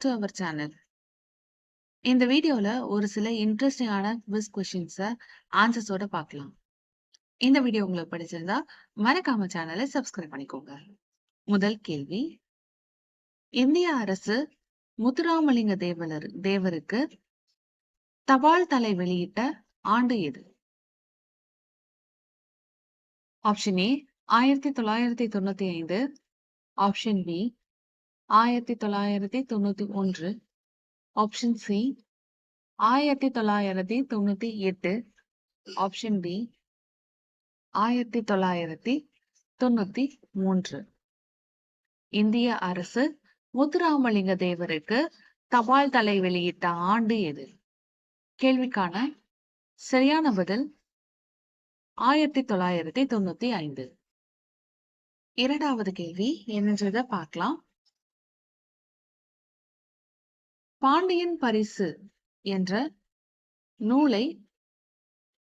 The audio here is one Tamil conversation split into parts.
To our channel. இந்த வீடியோல ஒரு சில இன்ட்ரெஸ்டிங்கான குவிஸ் கொஸ்டின்ஸ ஆன்சர்ஸோட பார்க்கலாம். இந்த வீடியோ உங்களுக்கு பிடிச்சிருந்தா மறக்காம சேனலை சப்ஸ்கிரைப் பண்ணிக்கோங்க. முதல் கேள்வி இந்திய அரசு முத்துராமலிங்க தேவலர் தேவருக்கு தபால் தலை வெளியிட்ட ஆண்டு எது? ஆப்ஷன் ஏ ஆயிரத்தி தொள்ளாயிரத்தி தொண்ணூத்தி ஐந்து ஆப்ஷன் பி ஆயிரத்தி தொள்ளாயிரத்தி தொண்ணூத்தி ஒன்று. ஆப்ஷன் சி ஆயிரத்தி தொள்ளாயிரத்தி தொண்ணூத்தி எட்டு. ஆப்ஷன் டி ஆயிரத்தி தொள்ளாயிரத்தி தொண்ணூத்தி மூன்று. இந்திய அரசு முத்துராமலிங்க தேவருக்கு தபால் தலை வெளியிட்ட ஆண்டு எது? கேள்விக்கான சரியான பதில் ஆயிரத்தி தொள்ளாயிரத்தி தொண்ணூத்தி ஐந்து இரண்டாவது கேள்வி என்னன்றத பார்க்கலாம் பாண்டியன் பரிசு என்ற நூலை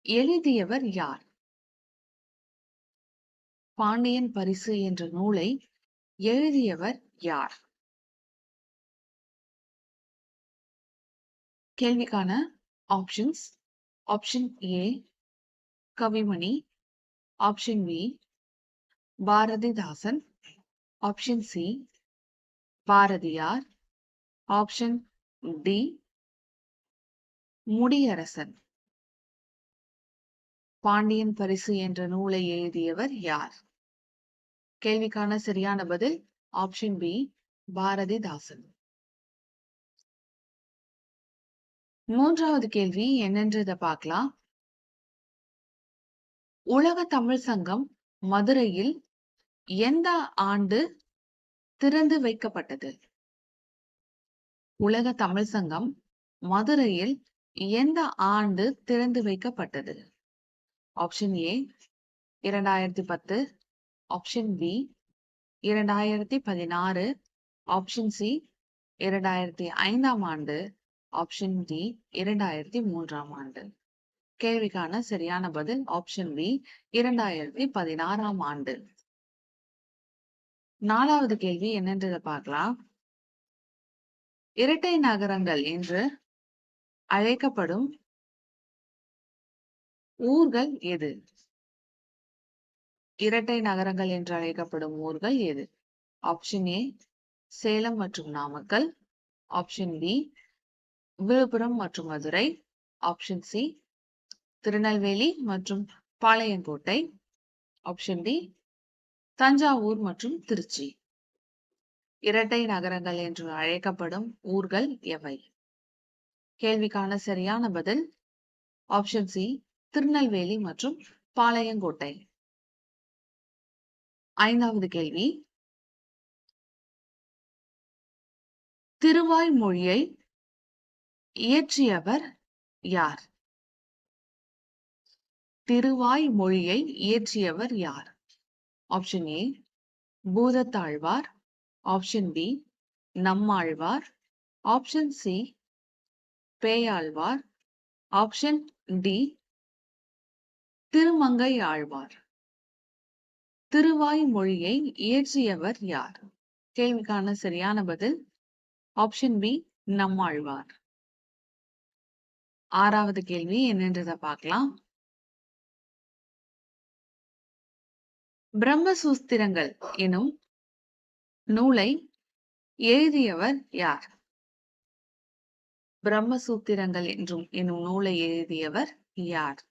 எழுதியவர் யார்? பாண்டியன் பரிசு என்ற நூலை எழுதியவர் யார்? கேள்விக்கான options option A Kavimani option B Bharathidasan option C Bharathiyar option D Mudiyarasan. Pandiyan Parisu என்ற நூலை எழுதியவர் யார்? கேள்விக்கான சரியான பதில் ஆப்ஷன் பி பாரதிதாசன். மூன்றாவது கேள்வி என்னன்றத பார்க்கலாம். உலக தமிழ் சங்கம் மதுரையில் எந்த ஆண்டு திறந்து வைக்கப்பட்டது? உலக தமிழ் சங்கம் மதுரையில் எந்த ஆண்டு திறந்து வைக்கப்பட்டது? ஆப்ஷன் ஏ இரண்டாயிரத்தி பத்து. ஆப்ஷன் பி இரண்டாயிரத்தி பதினாறு. ஆப்ஷன் சி இரண்டாயிரத்தி ஐந்தாம் ஆண்டு. ஆப்ஷன் டி இரண்டாயிரத்தி மூன்றாம் ஆண்டு. கேள்விக்கான சரியான பதில் ஆப்ஷன் பி இரண்டாயிரத்தி பதினாறாம் ஆண்டு. நாலாவது கேள்வி என்னன்றதை பார்க்கலாம். இரட்டை நகரங்கள் என்று அழைக்கப்படும் ஊர்கள் எது? இரட்டை நகரங்கள் என்று அழைக்கப்படும் ஊர்கள் எது? ஆப்ஷன் ஏ சேலம் மற்றும் நாமக்கல். ஆப்ஷன் பி விழுப்புரம் மற்றும் மதுரை. ஆப்ஷன் சி திருநெல்வேலி மற்றும் பாளையங்கோட்டை. ஆப்ஷன் டி தஞ்சாவூர் மற்றும் திருச்சி. இரட்டை நகரங்கள் என்று அழைக்கப்படும் ஊர்கள் எவை? கேள்விக்கான சரியான பதில் ஆப்ஷன் சி திருநெல்வேலி மற்றும் பாளையங்கோட்டை. ஐந்தாவது கேள்வி. திருவாய் மொழியை இயற்றியவர் யார்? திருவாய் மொழியை இயற்றியவர் யார்? Option A Boothathalvar. Option B Nammalvar. Option C Peyalvar. Option D Thirumangai Alvar திருவாய் மொழியை இயற்றியவர் யார்? கேள்விக்கான சரியான பதில் ஆப்ஷன் பி நம்மாழ்வார். ஆறாவது கேள்வி என்னன்றதை பார்க்கலாம். பிரம்மசூஸ்திரங்கள் எனும் நூலை எழுதியவர் யார்? பிரம்மசூத்திரங்கள் என்றும் எனும் நூலை எழுதியவர் யார்?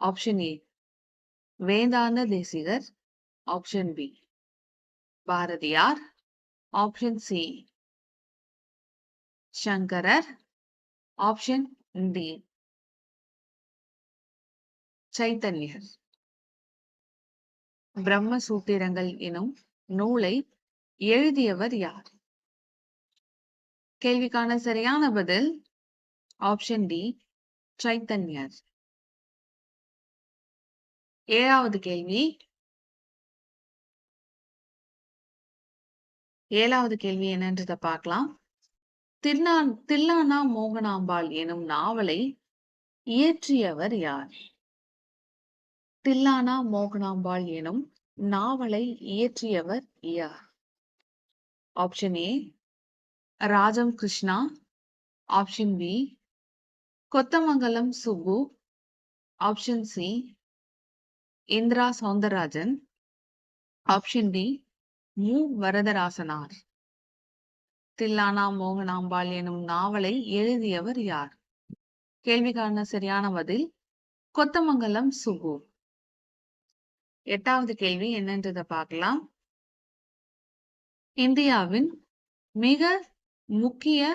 Option A Vedanta Desikar. Option B Bharathiyar. Option C Sankarar. Option D Chaitanyar. பிரம்மசூத்திரங்கள் எனும் நூலை எழுதியவர் யார்? கேள்விக்கான சரியான பதில் ஆப்ஷன் டி சைத்தன்யர். ஏழாவது கேள்வி. ஏழாவது கேள்வி என்னன்றத பார்க்கலாம். திருநா தில்லானா மோகனாம்பாள் எனும் நாவலை இயற்றியவர் யார்? தில்லானா மோகனாம்பாள் எனும் நாவலை இயற்றியவர் யார்? Option A Rajam Krishna option B Kothamangalam Sugu option C Indira Soundararajan option D Mu Varadarasanar Thillana Mohanambal எனும் நாவலை எழுதியவர் யார்? கேள்விக்கான சரியான பதில் கொத்தமங்கலம் சுகு எட்டாவது கேள்வி என்னன்றதை பார்க்கலாம். இந்தியாவின் மிக முக்கிய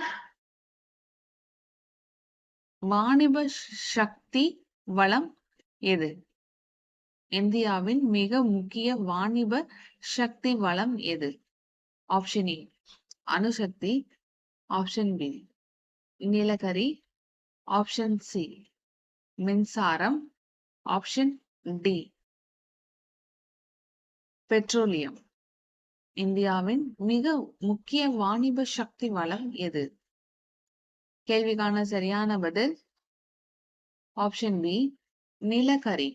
வாணிப சக்தி வளம் எது? இந்தியாவின் மிக முக்கிய வாணிப சக்தி வளம் எது? ஆப்ஷன் ஏ அணுசக்தி. ஆப்ஷன் பி நிலக்கரி. ஆப்ஷன் சி மின்சாரம். ஆப்ஷன் டி பெட்ரோலியம் இந்தியாவின் மிக முக்கிய வாணிப சக்தி வளம் எது? கேள்விக்கான சரியான பதில் ஆப்ஷன் பி நிலக்கரி.